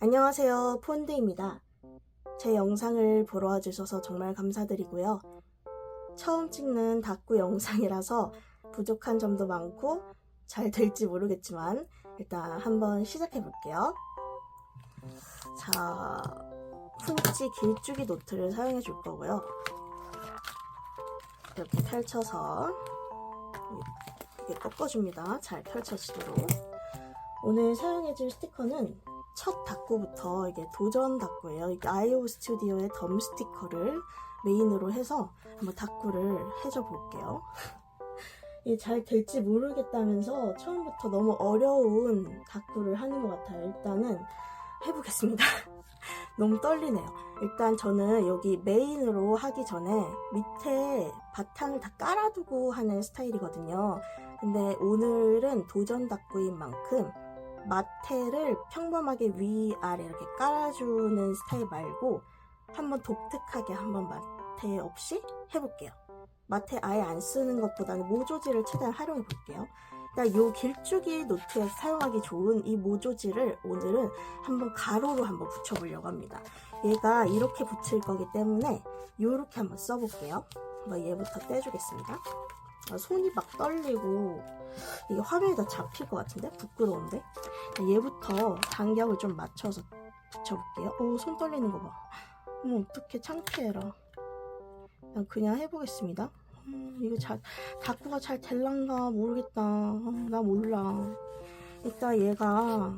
안녕하세요. 폰드입니다. 제 영상을 보러 와주셔서 정말 감사드리고요. 처음 찍는 다꾸 영상이라서 부족한 점도 많고 잘 될지 모르겠지만 일단 한번 시작해 볼게요. 자, 푼치 길쭉이 노트를 사용해 줄 거고요. 이렇게 펼쳐서 이게 꺾어줍니다. 잘 펼쳐지도록. 오늘 사용해 줄 스티커는 첫 닭구부터 이게 도전 닭구예요. 이게 아이오 스튜디오의 덤 스티커를 메인으로 해서 한번 닭구를 해줘 볼게요. 이게 잘 될지 모르겠다면서 처음부터 너무 어려운 닭구를 하는 것 같아요. 일단은 해보겠습니다. 너무 떨리네요. 일단 저는 여기 메인으로 하기 전에 밑에 바탕을 다 깔아두고 하는 스타일이거든요. 근데 오늘은 도전 닭구인 만큼 마테를 평범하게 위아래 이렇게 깔아주는 스타일 말고 한번 독특하게 한번 마테 없이 해볼게요. 마테 아예 안 쓰는 것보다는 모조지를 최대한 활용해 볼게요. 그러니까 이 길쭉이 노트에 사용하기 좋은 이 모조지를 오늘은 한번 가로로 한번 붙여보려고 합니다. 얘가 이렇게 붙일 거기 때문에 이렇게 한번 써볼게요. 한번 얘부터 떼주겠습니다. 아, 손이 막 떨리고 이게 화면에 다 잡힐 것 같은데 부끄러운데 얘부터 간격을 좀 맞춰서 붙여볼게요. 오, 손 떨리는 거 봐. 어머, 어떡해, 창피해라. 그냥, 그냥 해보겠습니다. 음, 이거 잘, 닭구가 잘 될란가 모르겠다. 아, 나 몰라. 일단 얘가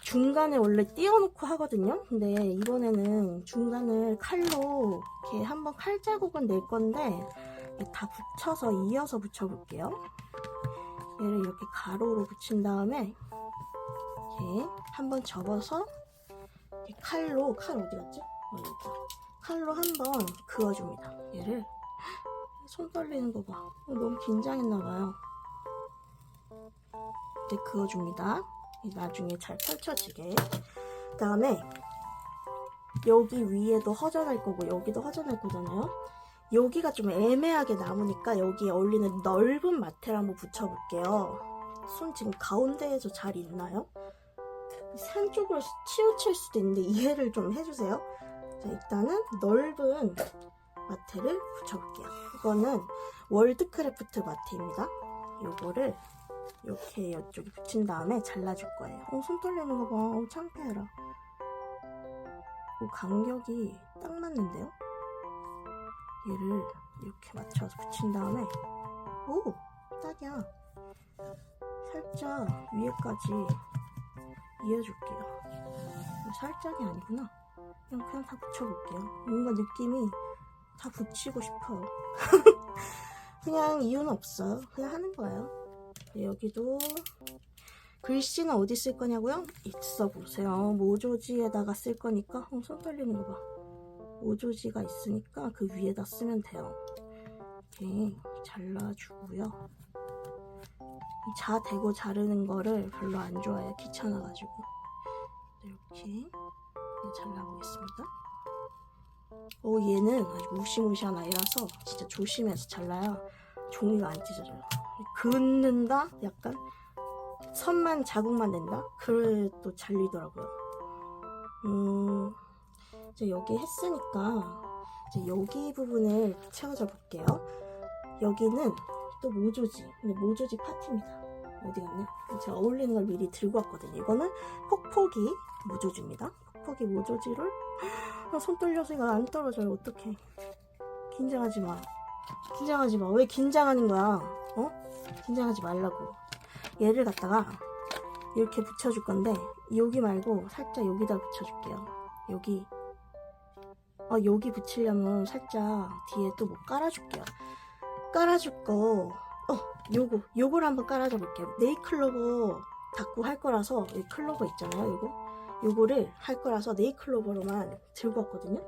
중간에 원래 띄워놓고 하거든요. 근데 이번에는 중간을 칼로 이렇게 한번 칼 자국은 낼 건데 다 붙여서 이어서 붙여볼게요. 얘를 이렇게 가로로 붙인 다음에 이렇게 한번 접어서 이렇게 칼로 칼 어디 갔지? 어, 여기 칼로 한번 그어줍니다. 얘를 손 떨리는 거 봐. 어, 너무 긴장했나 봐요. 이렇게 그어줍니다. 나중에 잘 펼쳐지게. 그 다음에 여기 위에도 허전할 거고 여기도 허전할 거잖아요. 여기가 좀 애매하게 남으니까 여기에 어울리는 넓은 마테를 한번 붙여볼게요. 손 지금 가운데에서 잘 있나요? 한쪽으로 치우칠 수도 있는데 이해를 좀 해주세요. 자, 일단은 넓은 마테를 붙여볼게요. 이거는 월드크래프트 마테입니다. 요거를 이렇게 이쪽에 붙인 다음에 잘라줄 거예요. 어, 손 떨리는 거 봐. 어, 창피해라. 이 간격이 딱 맞는데요? 얘를 이렇게 맞춰서 붙인 다음에 오! 딱이야. 살짝 위에까지 이어줄게요. 살짝이 아니구나. 그냥 그냥 다 붙여볼게요. 뭔가 느낌이 다 붙이고 싶어요. 그냥 이유는 없어요. 그냥 하는 거예요. 네, 여기도 글씨는 어디 쓸 거냐고요? 있어 보세요. 모조지에다가 쓸 거니까 어, 손 떨리는 거 봐. 모조지가 있으니까 그 위에다 쓰면 돼요. 이렇게 잘라주고요. 이자 대고 자르는 거를 별로 안 좋아해요. 귀찮아가지고. 이렇게 잘라보겠습니다. 오 얘는 아주 무시무시한 아이라서 진짜 조심해서 잘라야 종이가 안 찢어져요. 긋는다? 약간 선만 자국만 낸다? 그래 또 잘리더라고요. 음, 이제 여기 했으니까 이제 여기 부분을 채워줘 볼게요. 여기는 또 모조지. 근데 모조지 파티입니다. 어디 갔냐? 제가 어울리는 걸 미리 들고 왔거든요. 이거는 폭포기 모조지입니다. 폭포기 모조지를 아, 손 떨려서 이거 안 떨어져요. 어떡해. 긴장하지 마. 긴장하지 마. 왜 긴장하는 거야? 어? 긴장하지 말라고. 얘를 갖다가 이렇게 붙여줄 건데 여기 말고 살짝 여기다 붙여줄게요. 여기. 어, 여기 붙이려면 살짝 뒤에 또 뭐 깔아줄게요. 깔아줄 거, 어, 요거, 요걸 한번 깔아줘 볼게요. 네이클로버 닫고 할 거라서, 이 클로버 있잖아요, 요거. 요거를 할 거라서 네이클로버로만 들고 왔거든요.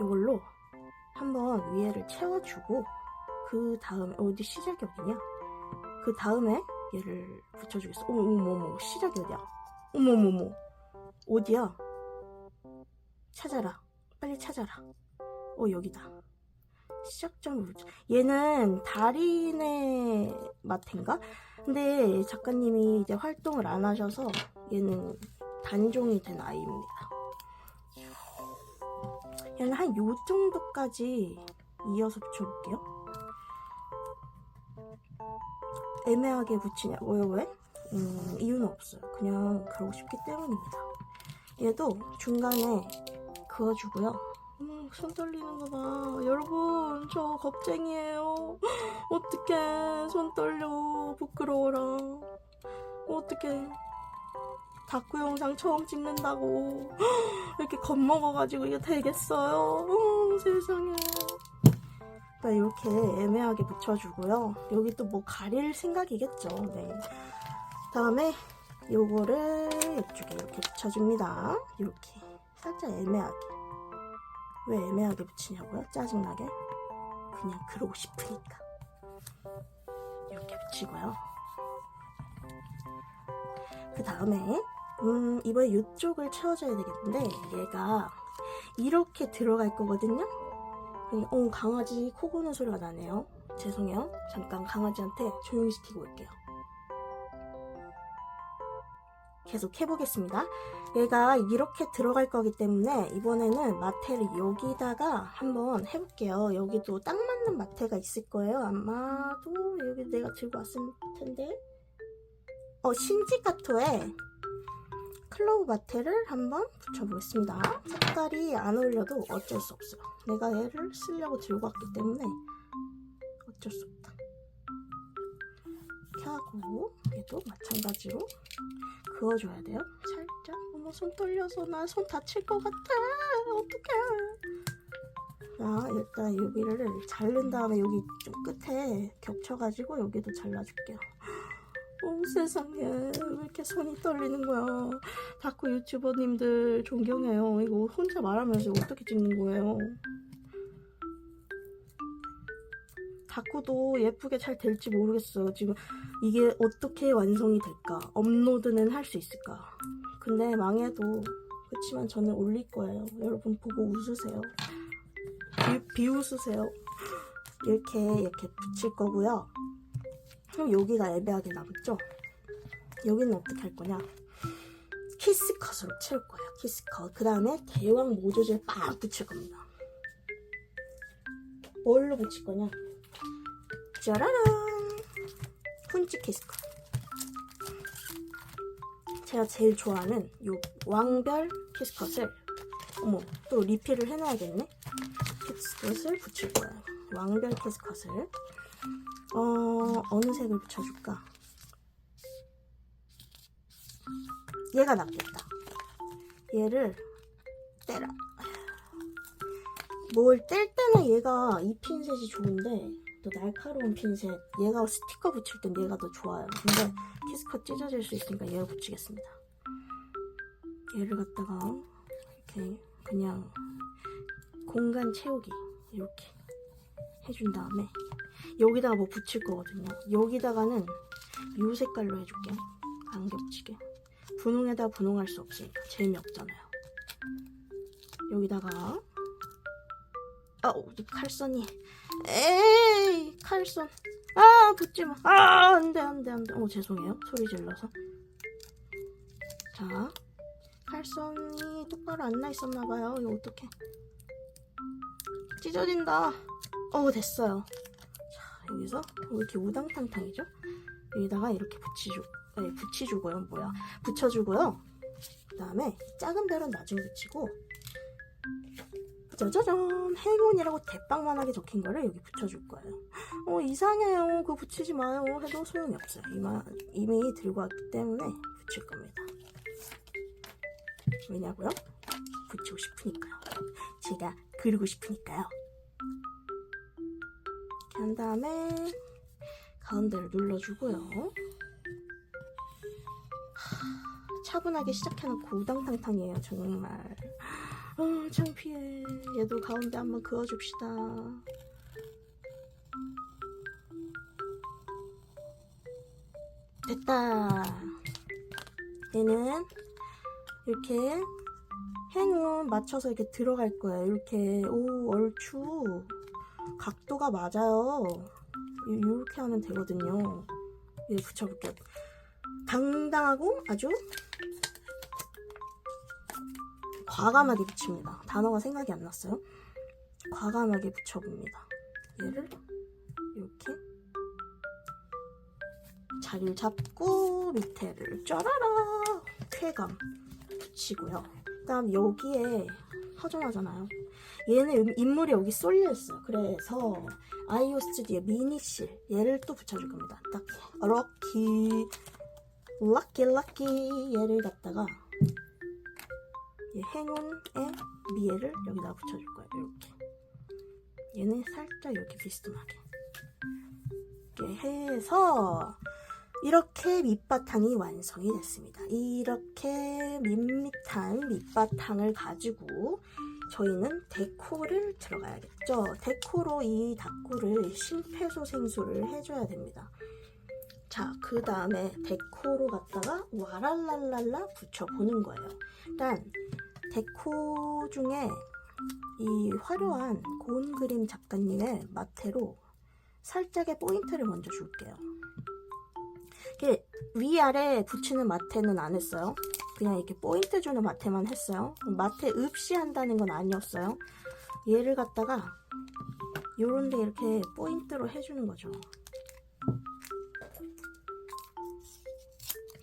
요걸로 한번 위에를 채워주고, 그 다음에, 어디 시작이 어디냐? 그 다음에 얘를 붙여주겠어. 어머머머, 시작이 어디야? 어머머머, 어디야? 찾아라. 빨리 찾아라. 어, 여기다. 시작점을 붙여. 얘는 달인의 마트인가? 근데 작가님이 이제 활동을 안 하셔서 얘는 단종이 된 아이입니다. 얘는 한 요 정도까지 이어서 붙여볼게요. 애매하게 붙이냐고요, 왜? 음, 이유는 없어요. 그냥 그러고 싶기 때문입니다. 얘도 중간에 그어주고요. 음, 손 떨리는 거 봐. 여러분, 저 겁쟁이에요. 어떡해. 손 떨려. 부끄러워라. 어떡해. 다꾸 영상 처음 찍는다고. 이렇게 겁먹어가지고 이게 되겠어요. 어, 세상에. 나 이렇게 애매하게 붙여주고요. 여기 또 뭐 가릴 생각이겠죠. 네. 다음에 요거를 이쪽에 이렇게 붙여줍니다. 이렇게. 살짝 애매하게. 왜 애매하게 붙이냐고요? 짜증나게? 그냥 그러고 싶으니까. 이렇게 붙이고요. 그 다음에, 음, 이번에 이쪽을 채워줘야 되겠는데, 얘가 이렇게 들어갈 거거든요? 어, 강아지 코 고는 소리가 나네요. 죄송해요. 잠깐 강아지한테 조용히 시키고 올게요. 계속 해보겠습니다. 얘가 이렇게 들어갈 거기 때문에 이번에는 마테를 여기다가 한번 해볼게요. 여기도 딱 맞는 마테가 있을 거예요. 아마도 여기 내가 들고 왔을 텐데. 어, 신지카토에 클로우 마테를 한번 붙여보겠습니다. 색깔이 안 어울려도 어쩔 수 없어요. 내가 얘를 쓰려고 들고 왔기 때문에 어쩔 수. 이렇게 하고 얘도 마찬가지로 그어줘야 돼요. 살짝. 어머 손 떨려서 나 손 다칠 것 같아. 어떡해. 자 일단 여기를 자른 다음에 여기 좀 끝에 겹쳐가지고 여기도 잘라줄게요. 어 세상에 왜 이렇게 손이 떨리는 거야. 다꾸 유튜버님들 존경해요. 이거 혼자 말하면서 어떻게 찍는 거예요? 다꾸도 예쁘게 잘 될지 모르겠어요. 지금 이게 어떻게 완성이 될까? 업로드는 할 수 있을까? 근데 망해도 그렇지만 저는 올릴 거예요. 여러분 보고 웃으세요. 비, 비웃으세요. 이렇게 이렇게 붙일 거고요. 그럼 여기가 애매하게 남죠? 여기는 어떻게 할 거냐? 키스컷으로 채울 거예요. 키스컷. 그 다음에 대왕 모조질 빡 붙일 겁니다. 뭘로 붙일 거냐? 짜라란! 푼치 키스컷. 제가 제일 좋아하는 요 왕별 키스컷을 어머 또 리필을 해놔야겠네. 키스컷을 붙일 거예요. 왕별 키스컷을 어 어느 색을 붙여줄까? 얘가 낫겠다. 얘를 떼라. 뭘 뗄 때는 얘가 이 핀셋이 좋은데 또 날카로운 핀셋 얘가 스티커 붙일 땐 얘가 더 좋아요. 근데 키스컷 찢어질 수 있으니까 얘를 붙이겠습니다. 얘를 갖다가 이렇게 그냥 공간 채우기 이렇게 해준 다음에 여기다가 뭐 붙일 거거든요. 여기다가는 이 색깔로 해줄게요. 안 겹치게. 분홍에다 분홍할 수 없으니까 재미없잖아요. 여기다가 아우 이 칼선이 에이 칼선. 아 붙지마. 아 안돼 안돼 안돼. 어 죄송해요. 소리 질러서. 자 칼선이 똑바로 안 나 있었나봐요. 이거 어떡해. 찢어진다. 어 됐어요. 자 여기서 왜 이렇게 우당탕탕이죠? 여기다가 이렇게 붙이주 아니 붙이주고요. 뭐야? 붙여주고요. 그 다음에 작은 별은 나중에 붙이고 짜자잔 행운이라고 대빵만하게 적힌 거를 여기 붙여줄 거예요. 어 이상해요. 그거 붙이지 마요. 해도 소용이 없어요. 이마, 이미 들고 왔기 때문에 붙일 겁니다. 왜냐고요? 붙이고 싶으니까요. 제가 그리고 싶으니까요. 이렇게 한 다음에 가운데를 눌러주고요. 하, 차분하게 시작해놓고 우당탕탕이에요 정말 어, 창피해. 얘도 가운데 한번 그어줍시다. 됐다. 얘는 이렇게 행운 맞춰서 이렇게 들어갈 거예요. 이렇게 오 얼추 각도가 맞아요. 이- 이렇게 하면 되거든요. 얘 붙여볼게요. 당당하고 아주 과감하게 붙입니다. 단어가 생각이 안 났어요. 과감하게 붙여봅니다. 얘를 이렇게 자리를 잡고 밑에를 쩌라라 쾌감 붙이고요. 그다음 여기에 허전하잖아요. 얘는 음- 인물이 여기 쏠려 있어요. 그래서 아이오 스튜디오 미니실 얘를 또 붙여줄 겁니다. 딱 럭키 럭키 럭키 얘를 갖다가 얘 행운의 미애를 여기다 붙여줄 거예요. 이렇게 얘는 살짝 이렇게 비스듬하게 이렇게 해서 이렇게 밑바탕이 완성이 됐습니다. 이렇게 밋밋한 밑바탕을 가지고 저희는 데코를 들어가야겠죠. 데코로 이 다꾸를 심폐소생술을 해줘야 됩니다. 자, 그 다음에 데코로 갖다가 와랄랄랄라 붙여보는 거예요. 일단 데코 중에 이 화려한 고운 그림 작가님의 마테로 살짝의 포인트를 먼저 줄게요. 위아래 붙이는 마테는 안 했어요. 그냥 이렇게 포인트 주는 마테만 했어요. 마테 읍시 한다는 건 아니었어요. 얘를 갖다가 요런 데 이렇게 포인트로 해주는 거죠.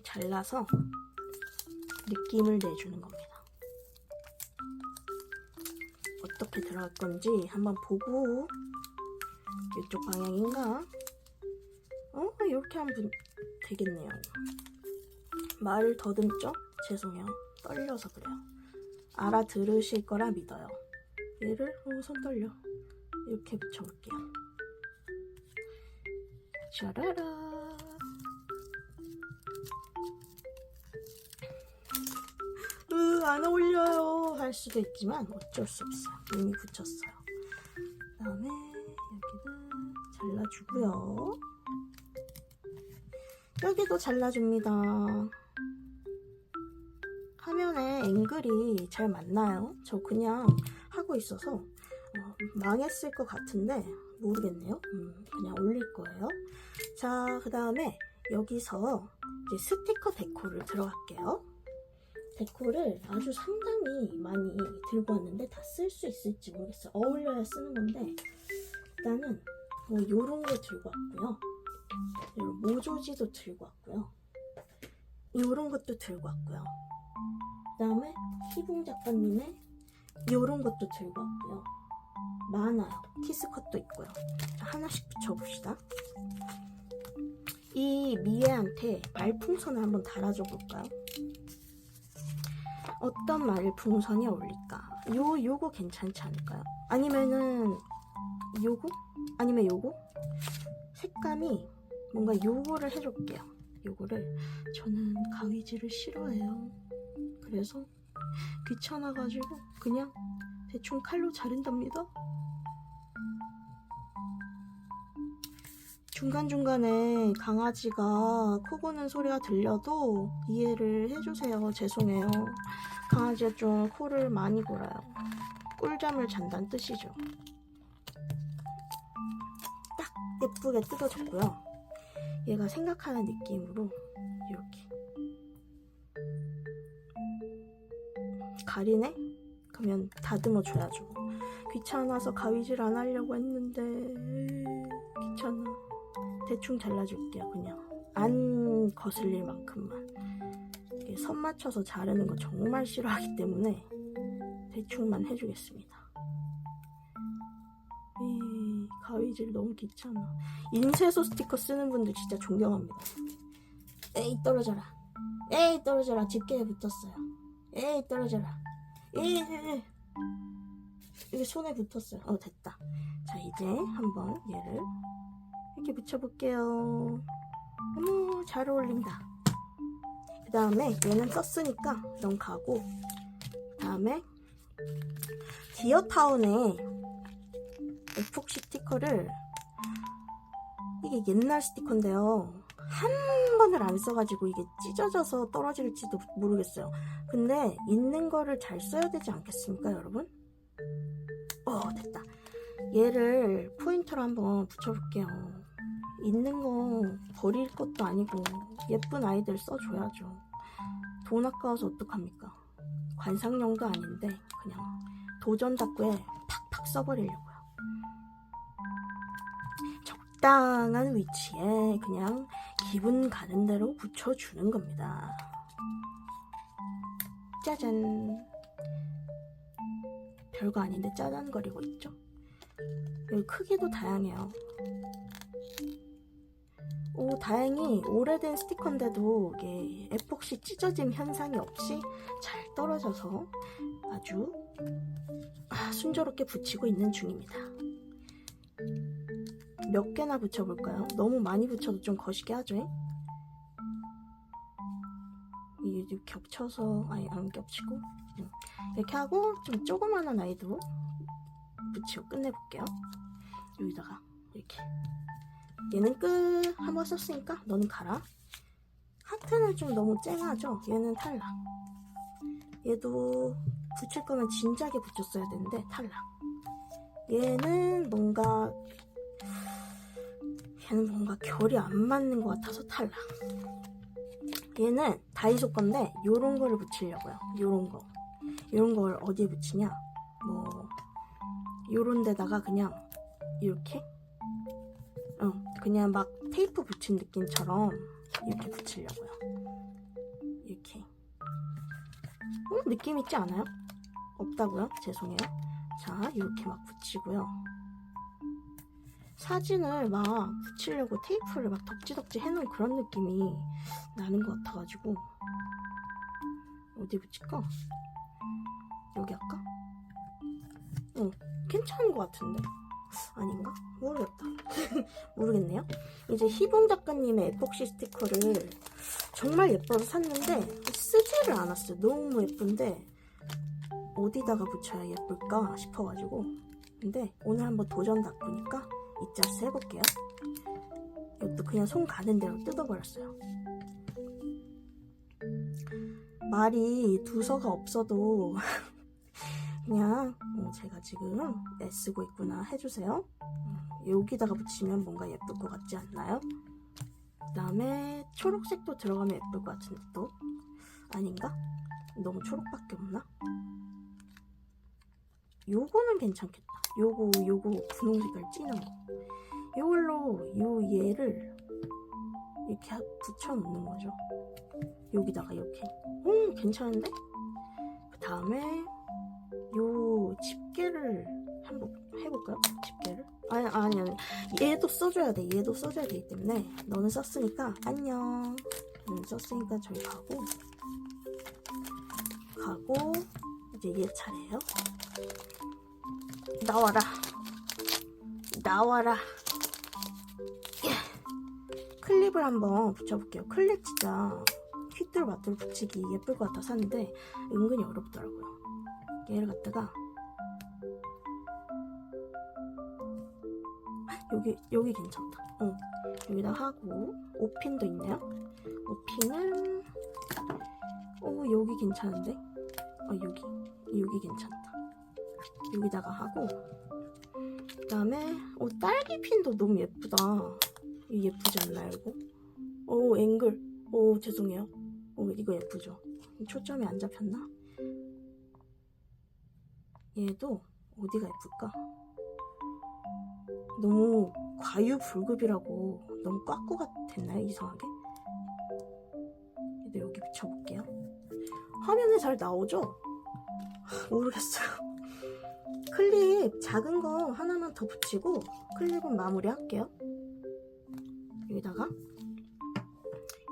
잘라서 느낌을 내주는 겁니다. 어떻게 들어갈 건지 한번 보고 이쪽 방향인가? 어? 이렇게 하면 되겠네요. 말을 더듬죠? 죄송해요. 떨려서 그래요. 알아들으실 거라 믿어요. 얘를 어, 손 떨려. 이렇게 붙여볼게요. 짜라라. 으, 안 어울려요. 할 수도 있지만 어쩔 수 없어요. 이미 붙였어요. 그 다음에 여기는 잘라주고요. 여기도 잘라줍니다. 화면에 앵글이 잘 맞나요? 저 그냥 하고 있어서 어, 망했을 것 같은데 모르겠네요. 음, 그냥 올릴 거예요. 자, 그 다음에 여기서 이제 스티커 데코를 들어갈게요. 데코를 아주 상당히 많이 들고 왔는데 다 쓸 수 있을지 모르겠어요. 어울려야 쓰는 건데 일단은 뭐 요런 거 들고 왔고요. 모조지도 들고 왔고요. 요런 것도 들고 왔고요. 그 다음에 희붕 작가님의 요런 것도 들고 왔고요. 많아요. 키스컷도 있고요. 하나씩 붙여봅시다. 이 미애한테 말풍선을 한번 달아줘 볼까요? 어떤 말풍선이 어울릴까? 요, 요거 괜찮지 않을까요? 아니면은 요거? 아니면 요거? 색감이 뭔가 요거를 해줄게요. 요거를 저는 가위질을 싫어해요. 그래서 귀찮아가지고 그냥 대충 칼로 자른답니다. 중간중간에 강아지가 코 고는 소리가 들려도 이해를 해주세요. 죄송해요. 강아지가 좀 코를 많이 골아요. 꿀잠을 잔다는 뜻이죠. 딱 예쁘게 뜯어줬고요. 얘가 생각하는 느낌으로 이렇게 가리네? 그러면 다듬어 줘야죠. 귀찮아서 가위질 안 하려고 했는데 귀찮아. 대충 잘라줄게요. 그냥 안 거슬릴 만큼만. 이게 선 맞춰서 자르는 거 정말 싫어하기 때문에 대충만 해주겠습니다. 이 가위질 너무 귀찮아. 인쇄소 스티커 쓰는 분들 진짜 존경합니다. 에이 떨어져라. 에이 떨어져라. 집게에 붙었어요. 에이 떨어져라. 에이, 에이. 이게 손에 붙었어요. 어 됐다. 자 이제 한번 얘를 이렇게 붙여볼게요. 어머 잘 어울린다. 그 다음에 얘는 썼으니까 넘가고 그 다음에 디어타운의 에폭시 스티커를 이게 옛날 스티커인데요. 한 번을 안 써가지고 이게 찢어져서 떨어질지도 모르겠어요. 근데 있는 거를 잘 써야 되지 않겠습니까, 여러분? 어, 됐다. 얘를 포인트로 한번 붙여볼게요. 있는 거 버릴 것도 아니고 예쁜 아이들 써줘야죠. 돈 아까워서 어떡합니까? 관상용도 아닌데 그냥 도전 닦구에 팍팍 써버리려고요. 적당한 위치에 그냥 기분 가는 대로 붙여주는 겁니다. 짜잔. 별거 아닌데 짜잔거리고 있죠? 크기도 다양해요. 오, 다행히 오래된 스티커인데도 이게 에폭시 찢어짐 현상이 없이 잘 떨어져서 아주 아, 순조롭게 붙이고 있는 중입니다. 몇 개나 붙여볼까요? 너무 많이 붙여도 좀 거시게 하죠? 잉? 이게 좀 겹쳐서 아예 안 겹치고 응. 이렇게 하고 좀 조그만한 아이도 붙이고 끝내볼게요. 여기다가 이렇게 얘는 끝 한번 썼으니까 너는 가라. 하트는 좀 너무 쨍하죠? 얘는 탈락. 얘도 붙일 거면 진작에 붙였어야 되는데 탈락. 얘는 뭔가 얘는 뭔가 결이 안 맞는 것 같아서 탈락. 얘는 다이소 건데 요런 거를 붙이려고요. 요런 거. 요런 걸 어디에 붙이냐? 뭐 요런 데다가 그냥 이렇게 응, 그냥 막 테이프 붙인 느낌처럼 이렇게 붙이려고요. 이렇게. 어, 느낌 있지 않아요? 없다고요? 죄송해요. 자, 이렇게 막 붙이고요. 사진을 막 붙이려고 테이프를 막 덕지덕지 해놓은 그런 느낌이 나는 것 같아가지고 어디 붙일까? 여기 할까? 응, 괜찮은 것 같은데 아닌가? 모르겠다. 모르겠네요. 이제 희봉 작가님의 에폭시 스티커를 정말 예뻐서 샀는데 쓰지를 않았어요. 너무 예쁜데 어디다가 붙여야 예쁠까 싶어가지고. 근데 오늘 한번 도전 닦으니까 이짜스 해볼게요. 이것도 그냥 손 가는 대로 뜯어버렸어요. 말이 두서가 없어도 그냥 어, 제가 지금 애쓰고 있구나 해주세요. 음, 여기다가 붙이면 뭔가 예쁠 것 같지 않나요? 그 다음에 초록색도 들어가면 예쁠 것 같은데 또 아닌가? 너무 초록밖에 없나? 요거는 괜찮겠다. 요거 요거 분홍 색깔 진한 거. 요걸로 요 얘를 이렇게 하- 붙여 놓는 거죠. 여기다가 이렇게. 음 괜찮은데? 그 다음에 요 집게를 한번 해볼까요? 집게를? 아니 아니 아니. 얘도 써줘야 돼. 얘도 써줘야 되기 때문에 너는 썼으니까 안녕. 너는 썼으니까 저기 가고 가고 이제 얘 차례예요. 나와라. 나와라. 예. 클립을 한번 붙여볼게요. 클립 진짜 휘뚤마뚤 붙이기 예쁠 것 같아 샀는데 은근히 어렵더라고요. 얘를 갖다가 여기 여기 괜찮다. 어 여기다 하고 오핀도 있네요. 오핀은 오 여기 괜찮은데? 어 여기 여기 괜찮다. 여기다가 하고 그다음에 어 딸기 핀도 너무 예쁘다. 이거 예쁘지 않나요 이거? 오 앵글 오 죄송해요. 오 이거 예쁘죠? 초점이 안 잡혔나? 얘도 어디가 예쁠까? 너무 과유불급이라고 너무 꽉꾸 같았나요? 이상하게? 얘도 여기 붙여볼게요. 화면에 잘 나오죠? 하, 모르겠어요. 클립 작은 거 하나만 더 붙이고 클립은 마무리 할게요. 여기다가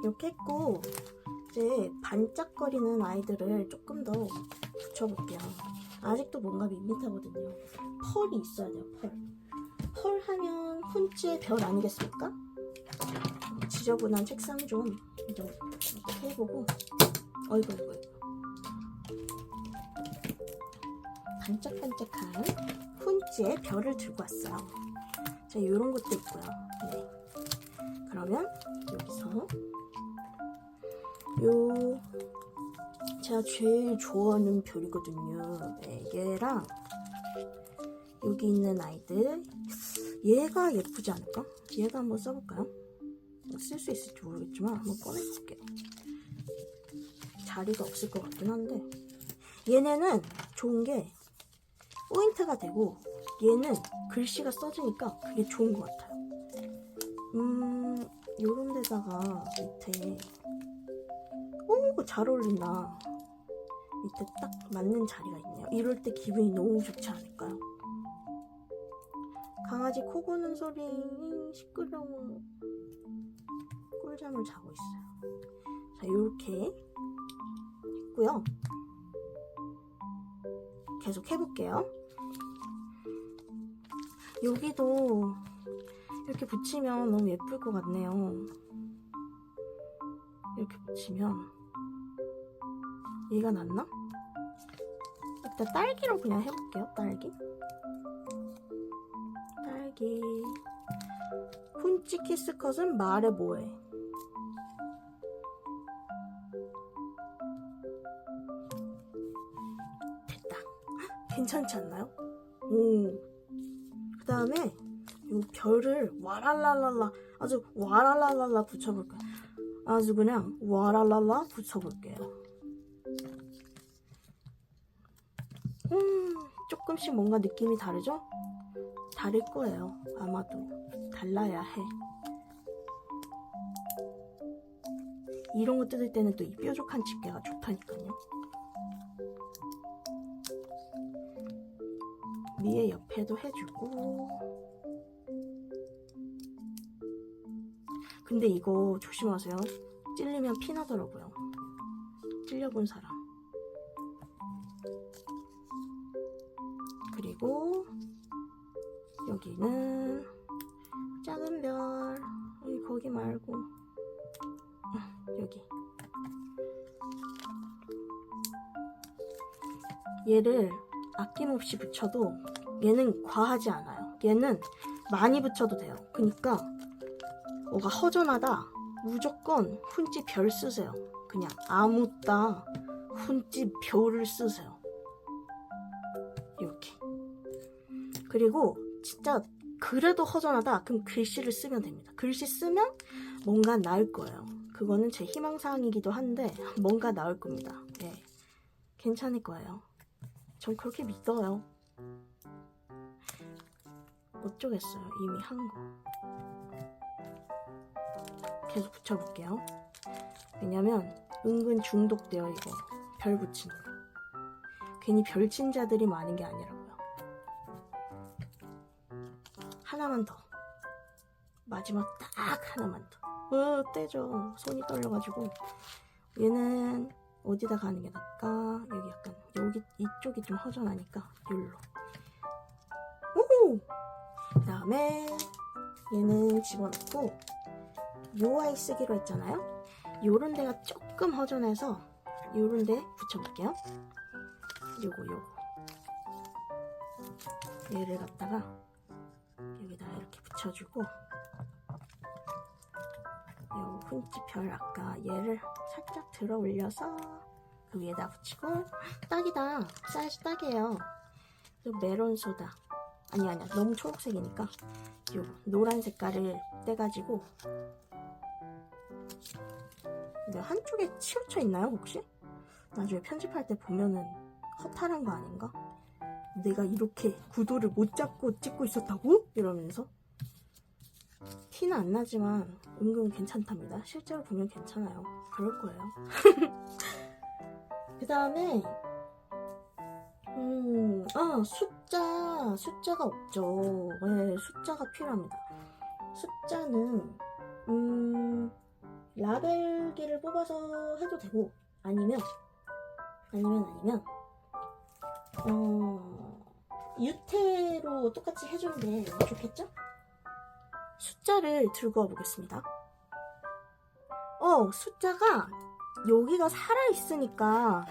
이렇게 했고 이제 반짝거리는 아이들을 조금 더 붙여볼게요. 아직도 뭔가 밋밋하거든요. 펄이 있어야 돼요, 펄. 펄 하면 폰츠의 별 아니겠습니까? 지저분한 책상 좀 이렇게 해보고 어이구 어이구. 반짝반짝한 폰츠의 별을 들고 왔어요. 자, 이런 것도 있고요. 네. 그러면 여기서 요 제가 제일 좋아하는 별이거든요. 네, 얘랑 여기 있는 아이들 얘가 예쁘지 않을까? 얘가 한번 써볼까요? 쓸 수 있을지 모르겠지만 한번 꺼내볼게요. 자리가 없을 것 같긴 한데 얘네는 좋은 게 포인트가 되고 얘는 글씨가 써지니까 그게 좋은 것 같아요. 음, 요런 데다가 밑에 오, 잘 어울린다. 밑에 딱 맞는 자리가 있네요. 이럴 때 기분이 너무 좋지 않을까요? 강아지 코 고는 소리 시끄러워. 꿀잠을 자고 있어요. 자, 이렇게 했고요. 계속 해볼게요. 여기도 이렇게 붙이면 너무 예쁠 것 같네요. 이렇게 붙이면 얘가 낫나? 일단 딸기로 그냥 해볼게요. 딸기. 딸기. 키스컷은 말해 뭐해. 됐다. 괜찮지 않나요? 오. 그 다음에 이 별을 와랄랄랄라 아주 와랄랄랄라 붙여볼까요? 아주 그냥 와랄랄라 붙여볼게요. 음, 조금씩 뭔가 느낌이 다르죠? 다를 거예요. 아마도 달라야 해. 이런 거 뜯을 때는 또 이 뾰족한 집게가 좋다니까요. 위에 옆에도 해주고. 근데 이거 조심하세요. 찔리면 피나더라고요. 찔려본 사람. 그리고 여기는 작은 별. 거기 말고 얘를 아낌없이 붙여도 얘는 과하지 않아요. 얘는 많이 붙여도 돼요. 그러니까 뭐가 허전하다 무조건 훈지 별 쓰세요. 그냥 아무따 훈지 별을 쓰세요. 이렇게. 그리고 진짜 그래도 허전하다 그럼 글씨를 쓰면 됩니다. 글씨 쓰면 뭔가 나을 거예요. 그거는 제 희망사항이기도 한데 뭔가 나을 겁니다. 네. 괜찮을 거예요. 전 그렇게 믿어요. 어쩌겠어요. 이미 한 거. 계속 붙여볼게요. 왜냐면 은근 중독돼요, 이거. 별 붙이는 거. 괜히 별친 자들이 많은 게 아니라고요. 하나만 더. 마지막 딱 하나만 더. 어, 떼죠. 손이 떨려가지고. 얘는 어디다 가는 게 나을까? 여기 약간 여기 이쪽이 좀 허전하니까 여기로. 오! 그 다음에 얘는 집어넣고 요 아이 쓰기로 했잖아요. 요런 데가 조금 허전해서 요런 데 붙여볼게요. 요거 요거. 얘를 갖다가 여기다 이렇게 붙여주고 요 훈지별 아까 얘를 살짝 들어 올려서 그 위에다 붙이고. 딱이다. 사이즈 딱이에요. 그리고 메론 소다. 아니 아니야. 너무 초록색이니까. 요 노란 색깔을 떼가지고. 이거 한쪽에 치우쳐 있나요 혹시? 나중에 편집할 때 보면은 허탈한 거 아닌가? 내가 이렇게 구도를 못 잡고 찍고 있었다고? 이러면서 티는 안 나지만 은근 괜찮답니다. 실제로 보면 괜찮아요. 그럴 거예요. 그 다음에 음, 아 숫자 숫자가 없죠. 네, 숫자가 필요합니다. 숫자는 음 라벨기를 뽑아서 해도 되고 아니면 아니면 아니면 어 유태로 똑같이 해주는 게 좋겠죠? 숫자를 들고 와 보겠습니다. 어, 숫자가 여기가 살아있으니까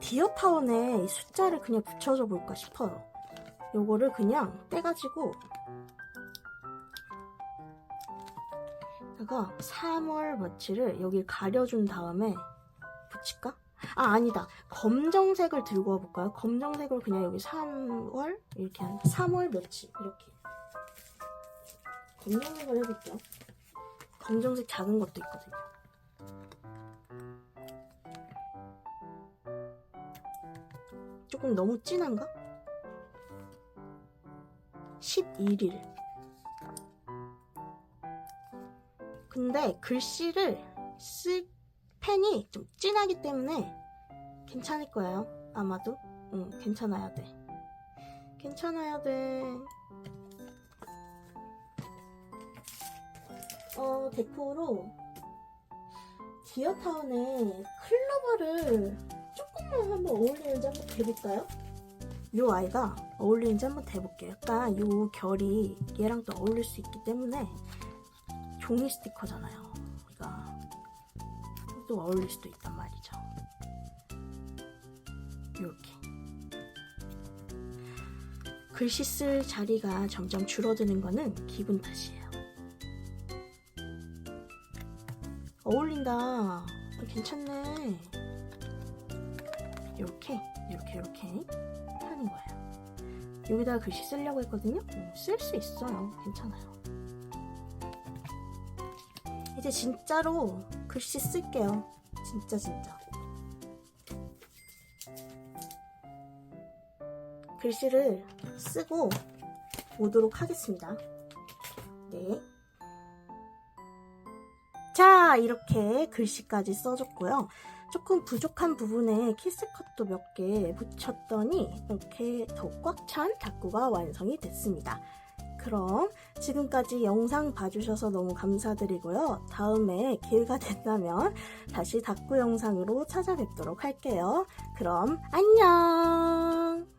디어타운에 이 숫자를 그냥 붙여줘 볼까 싶어요. 요거를 그냥 떼가지고 다가 3월 며칠을 여기 가려준 다음에 붙일까? 아 아니다 검정색을 들고 와볼까요? 검정색을 그냥 여기 3월 이렇게 한 3월 며칠 이렇게 검정색을 해볼게요. 검정색 작은 것도 있거든요. 조금 너무 진한가? 11일. 근데 글씨를 쓸 펜이 좀 진하기 때문에 괜찮을 거예요. 아마도. 응, 괜찮아야 돼. 괜찮아야 돼. 어, 데코로 디어타운의 클로버를 조금만 한번 어울리는지 한번 대볼까요? 요 아이가 어울리는지 한번 대볼게요. 약간 요 결이 얘랑 또 어울릴 수 있기 때문에 종이 스티커잖아요. 그러니까 또 어울릴 수도 있단 말이죠. 이렇게 글씨 쓸 자리가 점점 줄어드는 거는 기분 탓이에요. 어울린다. 아, 괜찮네. 이렇게 이렇게 이렇게 하는 거예요. 여기다가 글씨 쓰려고 했거든요. 쓸 수 있어요. 괜찮아요. 이제 진짜로 글씨 쓸게요. 진짜 진짜. 글씨를 쓰고 오도록 하겠습니다. 네. 자, 이렇게 글씨까지 써줬고요. 조금 부족한 부분에 키스컷도 몇 개 붙였더니 이렇게 더 꽉 찬 다꾸가 완성이 됐습니다. 그럼 지금까지 영상 봐주셔서 너무 감사드리고요. 다음에 기회가 된다면 다시 다꾸 영상으로 찾아뵙도록 할게요. 그럼 안녕!